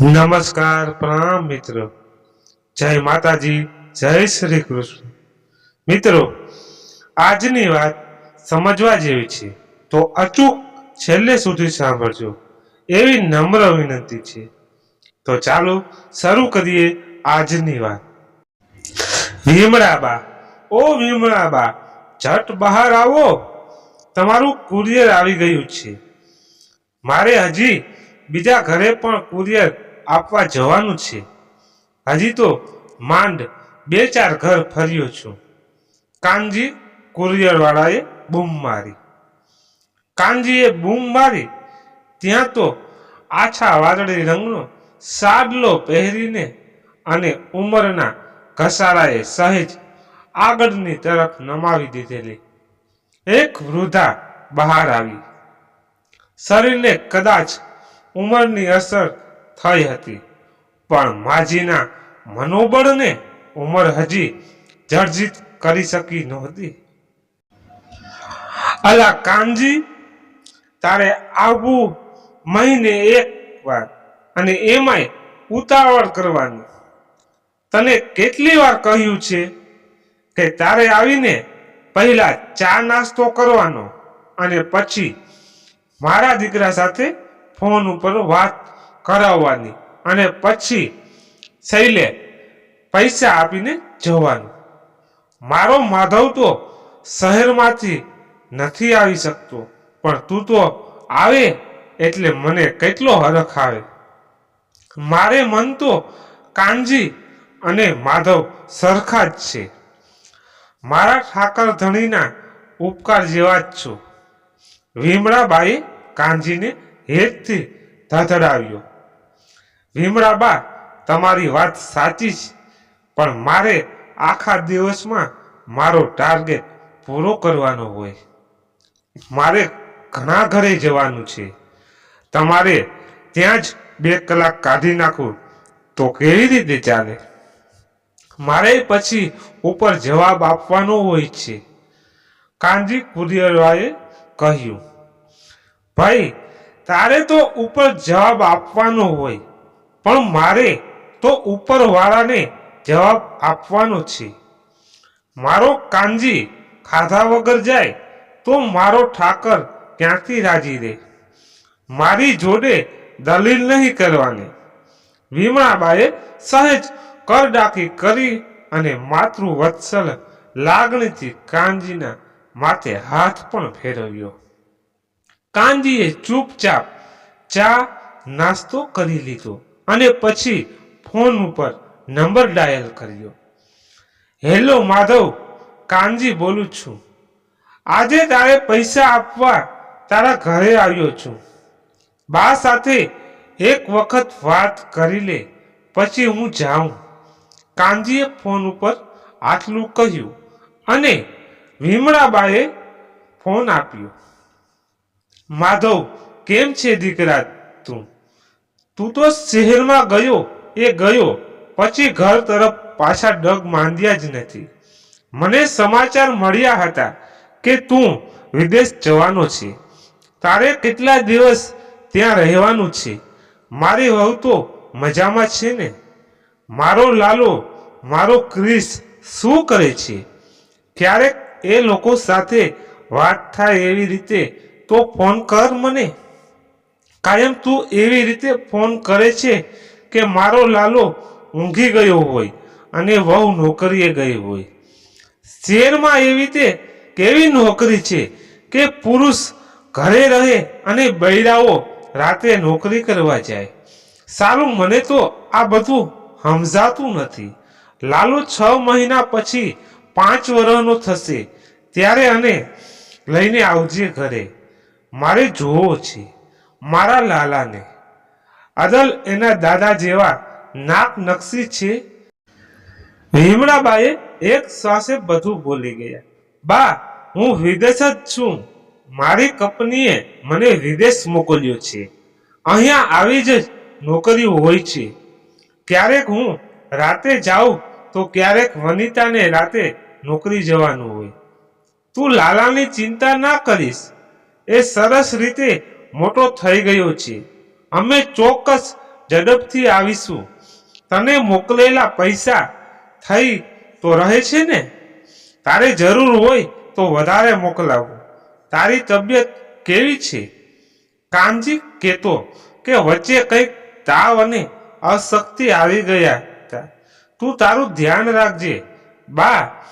નમસ્કાર પ્રણામ મિત્રો. જય માતાજી, જય શ્રી કૃષ્ણ. મિત્રો, આજની વાત સમજવા જેવી છે. તો અચૂક છેલ્લે સુધી સાંભળજો. એવી નમ્ર વિનંતી છે. તો ચાલો શરૂ કરીએ આજની વાત. વિમળાબા, ઓ વિમળાબા, ઝટ બહાર આવો. તમારું કુરિયર આવી ગયું છે. મારે હજી બીજા ઘરે પણ કુરિયર આપવા જવાનું છે. હજી તો માંડ બે ચાર ઘર ફર્યો છું. કાનજી કુરિયર વાળાએ બૂમ મારી. કાનજીએ બૂમ મારી, ત્યાં તો આછા વાદળી રંગનો સાડલો પહેરીને અને ઉંમરના ઘસારાએ સહેજ આગળની તરફ નમાવી દીધેલી. એક વૃદ્ધા બહાર આવી. શરીરને કદાચ ઉંમરની અસર થઈ હતી. પણ માજીના મનોબળને ઉંમર હજી જર્જિત કરી શકી નહોતી. અલા કાનજી, તારે આવવું મહિને એક વાર અને એમાંય ઉતાવળ કરવાની. તને કેટલી વાર કહ્યું છે કે તારે આવીને પહેલા ચા નાસ્તો કરવાનો અને પછી મારા દીકરા સાથે ફોન ઉપર વાત કરાવવાની અને પછી શૈલે પૈસા આપીને જવાનું. મારો માધવ તો શહેરમાંથી નથી આવી શકતો, પણ તું તો આવે એટલે મને કેટલો હરખ આવે. મારે મન તો કાનજી અને માધવ સરખા જ છે. મારા ઠાકર ધણીના ઉપકાર જેવા જ છો. ભીમડાબાએ કાનજીને હેતથી ધધડાવ્યો ભીમરાબા, તમારી વાત સાચી છે, પણ મારે આખા દિવસમાં મારો ટાર્ગેટ પૂરો કરવાનો હોય. મારે ઘણા ઘરે જવાનું છે. તમારે ત્યાં જ બે કલાક કાઢી નાખું તો કેવી રીતે ચાલે? મારે પછી ઉપર જવાબ આપવાનો હોય છે. કાનજી કુરિયરવાએ કહ્યું, ભાઈ તારે તો ઉપર જવાબ આપવાનો હોય, પણ મારે તો ઉપરવાળાને જવાબ આપવાનો છે. મારો કાનજી ખાધા વગર જાય તો મારો ઠાકર ક્યાંથી રાજી રહે મારી જોડે દલીલ નહીં કરવાની. વિમળાબાએ સહેજ કરડાકી કરી અને માતૃ વત્સલ લાગણીથી કાનજીના માથે હાથ પણ ફેરવ્યો. કાનજીએ ચૂપચાપ ચા નાસ્તો કરી લીધો અને પછી ફોન ઉપર નંબર ડાયલ કર્યો. હેલો માધવ, કાનજી બોલું છું. આજે તારે પૈસા આપવા તારા ઘરે આવ્યો છું. બા સાથે એક વખત વાત કરી લે, પછી હું જાઉં. કાનજીએ ફોન ઉપર આટલું કહ્યું અને વિમળાબાએ ફોન આપ્યો. માધવ, કેમ છે દીકરા તું? તું તો શહેરમાં ગયો, એ ગયો, પછી ઘર તરફ પાછા ડગ માંડ્યા જ નથી. મને સમાચાર મળ્યા હતા કે તું વિદેશ જવાનો છે. તારે કેટલા દિવસ ત્યાં રહેવાનું છે? મારી વહુ તો મજામાં છે ને? મારો લાલો, મારો ક્રિસ શું કરે છે? ક્યારેક એ લોકો સાથે વાત થાય એવી રીતે તો ફોન કર મને. કાયમ તું એવી રીતે ફોન કરે છે કે મારો લાલો ઊંઘી ગયો હોય અને વહુ નોકરીએ ગઈ હોય. શહેરમાં એવી રીતે કેવી નોકરી છે કે પુરુષ ઘરે રહે અને બૈરાઓ રાત્રે નોકરી કરવા જાય. સારું, મને તો આ બધું સમજાતું નથી. લાલુ છ મહિના પછી પાંચ વર્ષનો થશે. ત્યારે અને લઈને આવજે ઘરે. મારે જોવો છે મારા લાલાને. અદલ એના દાદા જેવા નાક નકશી છે. ભીમડાબાએ એક શ્વાસે બધું બોલી ગયા. બા, હું વિદેશ જ છું. મારી કંપનીએ મને વિદેશ મોકલ્યો છે. અહીંયા આવી જ નોકરી હોય છે. ક્યારેક હું રાતે જાઉં તો ક્યારેક વનિતાને રાતે નોકરી જવાનું હોય. તું લાલાની ચિંતા ના કરીશ. એ સરસ રીતે મોટો થઈ ગયો છે. અમે ચોક્કસ ઝડપથી આવીશું. તને મોકલેલા પૈસા થઈ તો રહે છે ને? તારે જરૂર હોય તો વધારે મોકલાવું. તારી તબિયત કેવી છે? કાનજી કહેતો કે વચ્ચે કંઈક તાવ અને અશક્તિ આવી ગયા હતા. તું તારું ધ્યાન રાખજે. બા,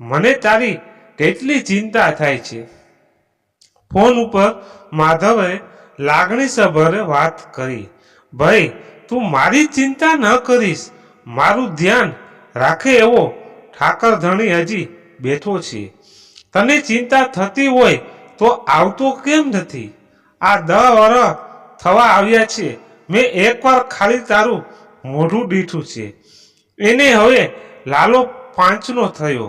મને તારી કેટલી ચિંતા થાય છે? ફોન ઉપર માધવે લાગણીસભર વાત કરી, ભાઈ, તું મારી ચિંતા ન કરીશ. મારું ધ્યાન રાખે એવો ઠાકર ધણી હજી બેઠો છે. તને ચિંતા થતી હોય તો આવતો કેમ નથી? આ દહ વર થવા આવ્યા છે. મેં એકવાર ખાલી તારું મોઢું દીઠું છે. એને હવે લાલો પાંચનો થયો.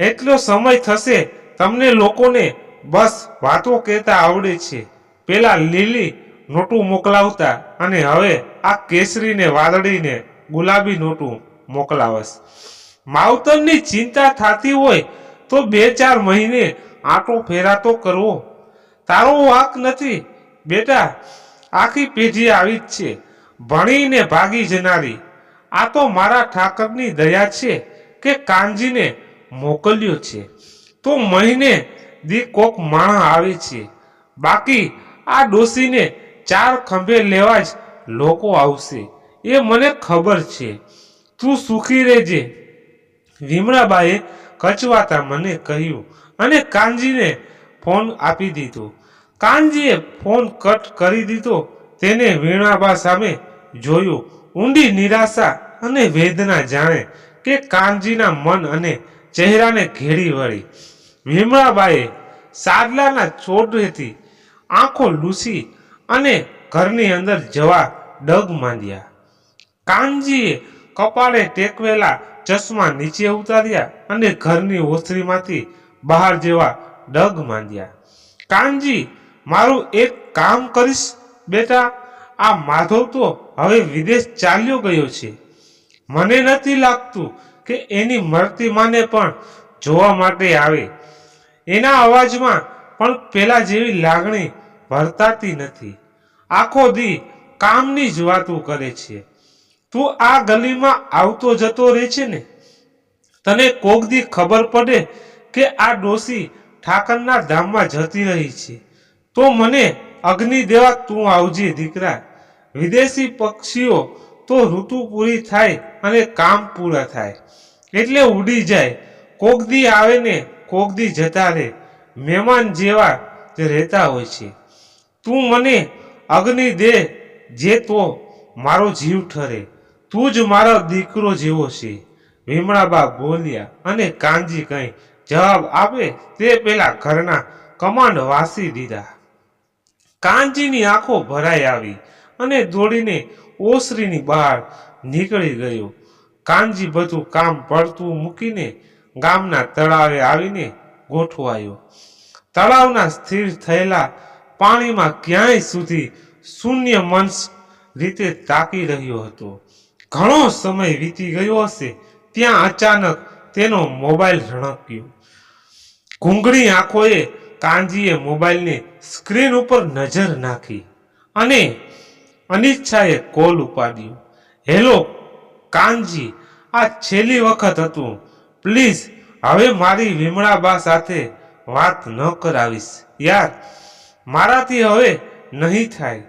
એટલો સમય થશે તમને લોકોને બસ વાતો કહેતા આવડે છે. પેલા લીલી નોટું મોકલાવતા અને હવે આ કેસરીને વાદળીને ગુલાબી નોટું મોકલાવસ માવતરની ચિંતા થતી હોય તો બે ચાર મહિને આટો ફેરાતો કરવો. તારો વાક નથી. બેટા, આખી પેઢી આવી જ છે. ભણીને ભાગી જનારી. આ તો મારા ઠાકરની દયા છે કે કાનજીને મોકલ્યો છે. તો મહિને દી કોક માણસ આવે છે. બાકી આ ડોસીને ચાર ખંભે લેવા જ લોકો આવશે. એ મને ખબર છે. તું સુખી રહેજે. વિમળાબાએ કચવાતા મને કહ્યું અને કાનજીને ફોન આપી દીધો. કાનજીએ ફોન કટ કરી દીધો. તેને વીણાબા સામે જોયું. ઊંડી નિરાશા અને વેદના જાણે કે કાનજીના મન અને ચહેરાને ઘેરી વળી. વિમળાબાએ સાદલાના છોડેથી આંખો લૂસી અને ઘરની અંદર જવા ડગ માંડ્યા. કાનજીએ કપાળે ટેકવેલા ચશ્મા નીચે ઉતાર્યા અને ઘરની ઓથરીમાંથી બહાર જેવા ડગ માંડ્યા. કાનજી, મારું એક કામ કરીશ બેટા, આ માધવ તો હવે વિદેશ ચાલ્યો ગયો છે. મને નથી લાગતું કે એની મરતી માને પણ જોવા માટે આવે. એના અવાજમાં પણ પેલા જેવી લાગણી વર્તાતી નથી. આખો દી કામની જ વાતો કરે છે. તું આ ગલીમાં આવતો જતો રહે છે ને? તને કોક દી ખબર પડે કે આ ડોસી ઠાકરના ધામમાં જતી રહી છે. તો મને અગ્નિ દેવા તું આવજે દીકરા. વિદેશી પક્ષીઓ તો ઋતુ પૂરી થાય અને કામ પૂરા થાય. એટલે ઉડી જાય. કોક દી આવે ને કોક દી જતા રહે મહેમાન જેવા તે રહેતા હોય છે. તું મને અગ્નિ દે જે તો મારો જીવ ઠરે. તું જ મારો દીકરો જેવો છે. ભીમડાબા બોલ્યા અને કાનજી કંઈ જવાબ આપે તે પેલા ઘરના કમાન્ડ વાસી દીધા. કાનજીની આંખો ભરાઈ આવી અને દોડીને ઓસરીની બહાર નીકળી ગયો. કાનજી બધું કામ પડતું મૂકીને ગામના તળાવે આવીને ગોઠવાયો તળાવના સ્થિર થયેલા પાણીમાં ક્યાંય સુધી શૂન્ય મંશ રીતે તાકી રહ્યો હતો. ઘણો સમય વીતી ગયો હશે, ત્યાં અચાનક તેનો મોબાઈલ રણક્યો. ઘૂંઘણી આંખોએ કાનજીએ મોબાઈલની સ્ક્રીન ઉપર નજર નાખી અને અનિચ્છાએ કોલ ઉપાડ્યો. હેલો, કાનજી, આ છેલ્લી વખત હતું. પ્લીઝ, હવે મારી વિમળાબા સાથે વાત ન કરાવીશ. યાર, મારાથી હવે નહીં થાય.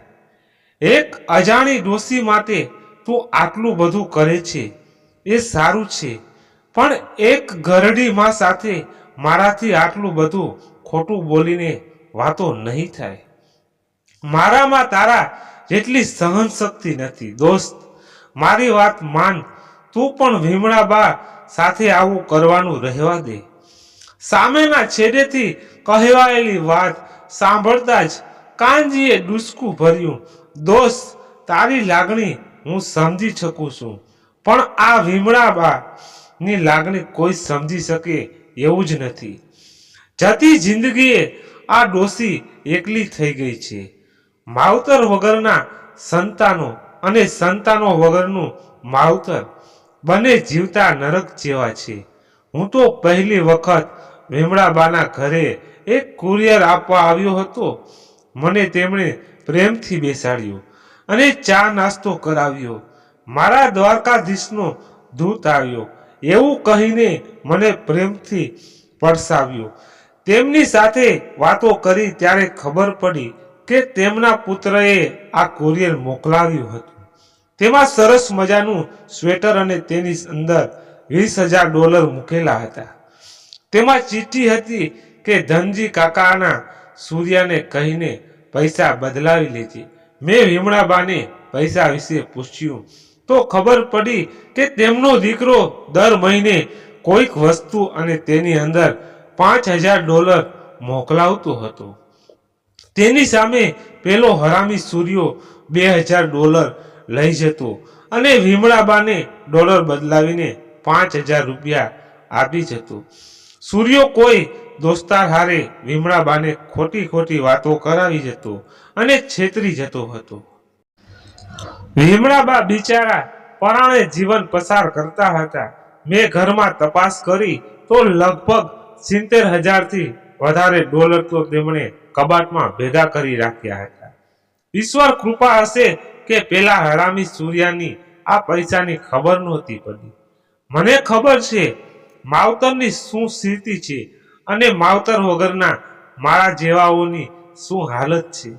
એક અજાણી ડોસી માટે તું આટલું બધું કરે છે. એ સારું છે. પણ એક ઘરડી માં સાથે મારાથી આટલું બધું ખોટું બોલીને વાતો નહીં થાય. મારામાં તારા જેટલી સહન શક્તિ નથી. દોસ્ત, મારી વાત માન. તું પણ ભીમડાબા સાથે આવું કરવાનું રહેવા દે. સામેના છેડેથી કહેવાયેલી વાત સાંભળતા જ કાનજીએ ડૂસકું ભર્યું. દોસ્ત, તારી લાગણી હું સમજી શકું છું, પણ આ ની લાગણી કોઈ સમજી શકે એવું જ નથી. જતી જિંદગીએ આ ડોસી એકલી થઈ ગઈ છે. માવતર વગરના સંતાનો અને સંતાનો વગરનું માવતર બંને જીવતા નરક જેવા છે. હું તો પહેલી વખત ભીમડાબાના ઘરે એક કુરિયર આપવા આવ્યો હતો. મને તેમણે પ્રેમથી બેસાડ્યો અને ચા નાસ્તો કરાવ્યો. મારા દ્વારકાધીશનો દૂત આવ્યો. એવું કહીને મને પ્રેમથી પરસાવ્યો. તેમની સાથે વાતો કરી ત્યારે ખબર પડી કે તેમના પુત્રએ આ કુરિયર મોકલાવ્યું હતું. તેમાં સરસ મજાનું સ્વેટર અને તેની અંદર વીસ હજાર ડોલર મૂકેલા હતા. તેમાં ચિઠ્ઠી હતી કે ધનજી કાકાના સૂર્યાને કહીને પૈસા બદલાવી લેજે. મેં વિમળાબાને પૈસા વિશે પૂછ્યું. તો ખબર પડી કે તેમનો દીકરો દર મહિને કોઈક વસ્તુ અને તેની અંદર પાંચ હજાર ડોલર મોકલાવતો હતો. તેની સામે પેલો હરામી સૂર્યો બે હજાર ડોલર લઈ જતો. અને વિમળાબાને ડોલર બદલાવીને પાંચ હજાર રૂપિયા આપી જતો. સૂર્યો કોઈ દોસ્તાર હારે વિમળાબાને ખોટી ખોટી વાતો કરાવી જતો અને છેતરી જતો હતો. વિમળાબા બિચારા પરાણે જીવન પસાર કરતા હતા. મેં ઘરમાં તપાસ કરી તો લગભગ સિત્તેર હજારથી વધારે ડોલર તો તેમણે કબાટમાં ભેગા કરી રાખ્યા હતા. ઈશ્વર કૃપા હશે કે પેલા હરામી સૂર્યાની આ પૈસાની ખબર નહોતી પડી. મને ખબર છે, માવતરની શું સ્થિતિ છે અને માવતર વગરના મારા જેવાઓની શું હાલત છે.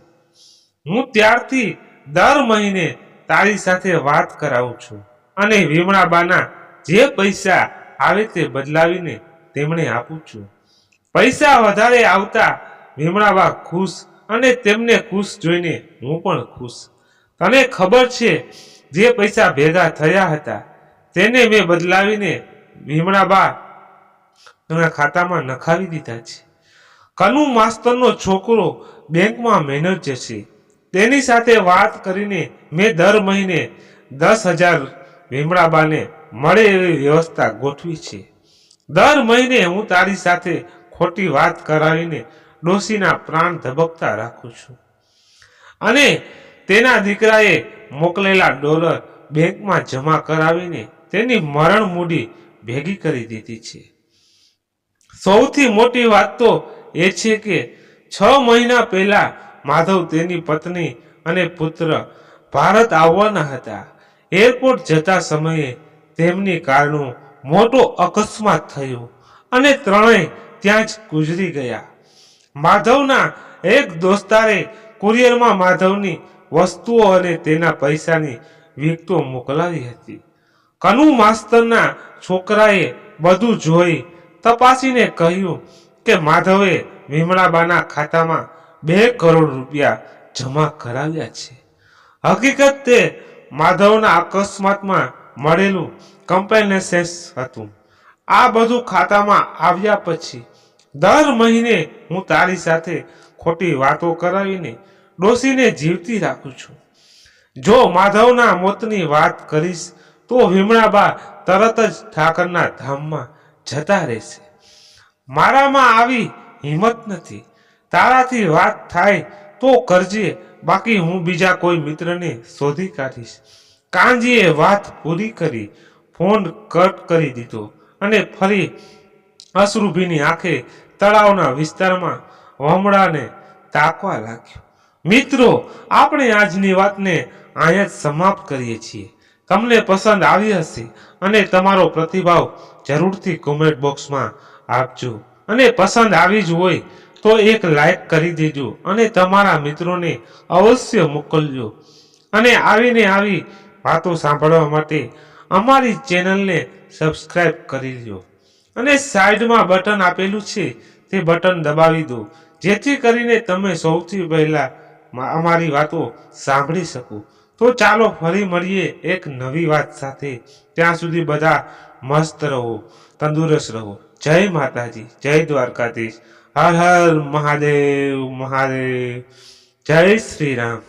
હું ત્યારથી દર મહિને તારી સાથે વાત કરાવું છું અને વિમળાબાના જે પૈસા આવે તે બદલાવીને તેમણે આપું છું. પૈસા વધારે આવતા વિમળાબા ખુશ અને તેમને ખુશ જોઈને હું પણ ખુશ. તને ખબર છે, જે પૈસા ભેગા થયા હતા, તેને મેં બદલાવીને ભીમણાબા એના ખાતામાં નખાવી દીધા છે. કનુ માસ્તરનો છોકરો બેંકમાં મેનેજર છે. તેની સાથે વાત કરીને મેં દર મહિને દસ હજાર વિમળાબાને મળે એવી વ્યવસ્થા ગોઠવી છે. દર મહિને હું તારી સાથે ખોટી વાત કરાવીને ડોશીના પ્રાણ ધબકતા રાખું છું. અને તેના દીકરાએ મોકલેલા ડોલર બેંકમાં જમા કરાવીને તેની મરણ મૂડી ભેગી કરી દીધી છે. સૌથી મોટી વાત તો એ છે કે છ મહિના પહેલા માધવ તેની પત્ની અને પુત્ર ભારત આવવાના હતા. એરપોર્ટ જતા સમયે તેમની કારનો મોટો અકસ્માત થયો અને ત્રણેય ત્યાં જ ગુજરી ગયા. માધવના એક દોસ્તારે કુરિયરમાં માધવની વસ્તુઓ અને તેના પૈસાની વિગતો મોકલાવી હતી. કનુ માસ્તરના છોકરાએ બધું જોઈ તપાસીને કહ્યું કે માધવે વિમળાબાના ખાતામાં બે કરોડ રૂપિયા જમા કરાવ્યા છે. હકીકત તે માધવના અકસ્માતમાં મળેલું કમ્પેનેસેસ હતું. આ બધું ખાતામાં આવ્યા પછી દર મહિને હું તારી સાથે ખોટી વાતો કરાવીને ડોસીને જીવતી રાખું છું. જો માધવના મોતની વાત કરીશ, તો વિમળાબા તરત જ ઠાકરના ધામમાં જતા રહેશે. મારામાં આવી હિંમત નથી. તારાથી વાત થાય તો કરજે, બાકી હું બીજા કોઈ મિત્રને શોધી કાઢીશ. કાંજીએ વાત પૂરી કરી, ફોન કટ કરી દીધો અને ફરી અશ્રુભીની આંખે તળાવના વિસ્તારમાં વમડાને તાકવા લાગ્યો. મિત્રો, આપણે આજની વાતને અહીંયા જ સમાપ્ત કરીએ છીએ. તમને પસંદ આવી હશે અને તમારો પ્રતિભાવ જરૂરથી કોમેન્ટ બોક્સમાં આપજો. અને પસંદ આવી જ હોય તો એક લાઈક કરી દેજો અને તમારા મિત્રોને અવશ્ય મોકલજો. અને આવીને આવી વાતો સાંભળવા માટે અમારી ચેનલને સબસ્ક્રાઈબ કરી લો અને સાઈડમાં બટન આપેલું છે તે બટન દબાવી દો. જેથી કરીને તમે સૌથી પહેલા અમારી વાતો સાંભળી શકું. તો ચાલો ફરી મળીએ એક નવી વાત સાથે. ત્યાં સુધી બધા મસ્ત રહો, તંદુરસ્ત રહો. જય માતાજી, જય દ્વારકાધીશ. હર હર મહાદેવ મહાદેવ. જય શ્રી રામ.